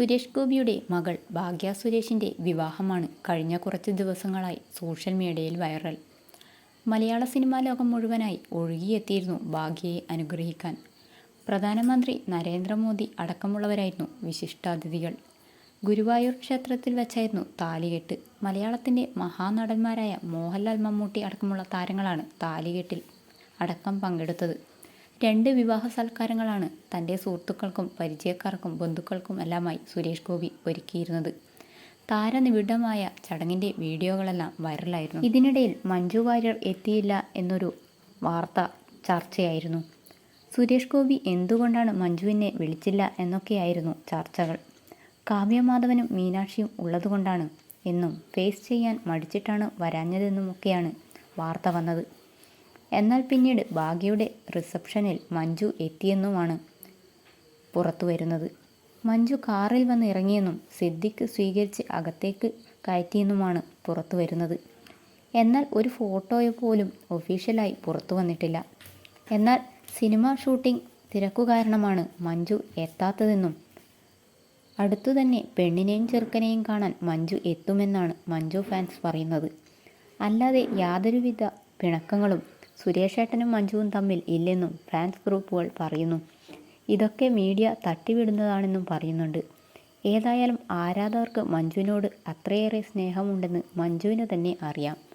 സുരേഷ് ഗോപിയുടെ മകൾ ഭാഗ്യ സുരേഷിന്റെ വിവാഹമാണ് കഴിഞ്ഞ കുറച്ച് ദിവസങ്ങളായി സോഷ്യൽ മീഡിയയിൽ വൈറൽ. മലയാള സിനിമാ ലോകം മുഴുവനായി ഒഴുകിയെത്തിയിരുന്നു ഭാഗ്യയെ അനുഗ്രഹിക്കാൻ. പ്രധാനമന്ത്രി നരേന്ദ്രമോദി അടക്കമുള്ളവരായിരുന്നു വിശിഷ്ടാതിഥികൾ. ഗുരുവായൂർ ക്ഷേത്രത്തിൽ വെച്ചായിരുന്നു താലികെട്ട്. മലയാളത്തിന്റെ മഹാനടന്മാരായ മോഹൻലാൽ മമ്മൂട്ടി അടക്കമുള്ള താരങ്ങളാണ് താലികെട്ടിൽ അടക്കം പങ്കെടുത്തത്. രണ്ട് വിവാഹ സൽക്കാരങ്ങളാണ് തന്റെ സുഹൃത്തുക്കൾക്കും പരിചയക്കാർക്കും ബന്ധുക്കൾക്കും എല്ലാമായി സുരേഷ് ഗോപി ഒരുക്കിയിരുന്നത്. താരനിബിഡമായ ചടങ്ങിന്റെ വീഡിയോകളെല്ലാം വൈറലായിരുന്നു. ഇതിനിടയിൽ മഞ്ജു വാര്യർ എത്തിയില്ല എന്നൊരു വാർത്ത ചർച്ചയായിരുന്നു. സുരേഷ് ഗോപി എന്തുകൊണ്ടാണ് മഞ്ജുവിനെ വിളിച്ചില്ല എന്നൊക്കെയായിരുന്നു ചർച്ചകൾ. കാവ്യമാധവനും മീനാക്ഷിയും ഉള്ളതുകൊണ്ടാണ് എന്നും ഫേസ് ചെയ്യാൻ മടിച്ചിട്ടാണ് വരാഞ്ഞതെന്നുമൊക്കെയാണ് വാർത്ത വന്നത്. എന്നാൽ പിന്നീട് ഭാഗ്യയുടെ റിസപ്ഷനിൽ മഞ്ജു എത്തിയെന്നുമാണ് പുറത്തു വരുന്നത് മഞ്ജു കാറിൽ വന്ന് ഇറങ്ങിയെന്നും സിദ്ദിഖ് സ്വീകരിച്ച് അകത്തേക്ക് കയറ്റിയെന്നുമാണ് പുറത്തു വരുന്നത് എന്നാൽ ഒരു ഫോട്ടോയോ പോലും ഒഫീഷ്യലായി പുറത്തു വന്നിട്ടില്ല. എന്നാൽ സിനിമ ഷൂട്ടിംഗ് തിരക്കു കാരണമാണ് മഞ്ജു എത്താത്തതെന്നും അടുത്തു തന്നെ പെണ്ണിനെയും ചെറുക്കനെയും കാണാൻ മഞ്ജു എത്തുമെന്നാണ് മഞ്ജു ഫാൻസ് പറയുന്നത്. അല്ലാതെ യാതൊരുവിധ പിണക്കങ്ങളും സുരേഷേട്ടനും മഞ്ജുവും തമ്മിൽ ഇല്ലെന്നും ഫാൻസ് ഗ്രൂപ്പുകൾ പറയുന്നു. ഇതൊക്കെ മീഡിയ തട്ടിവിടുന്നതാണെന്നും പറയുന്നുണ്ട്. ഏതായാലും ആരാധകർക്ക് മഞ്ജുവിനോട് അത്രയേറെ സ്നേഹമുണ്ടെന്ന് മഞ്ജുവിന് തന്നെ അറിയാം.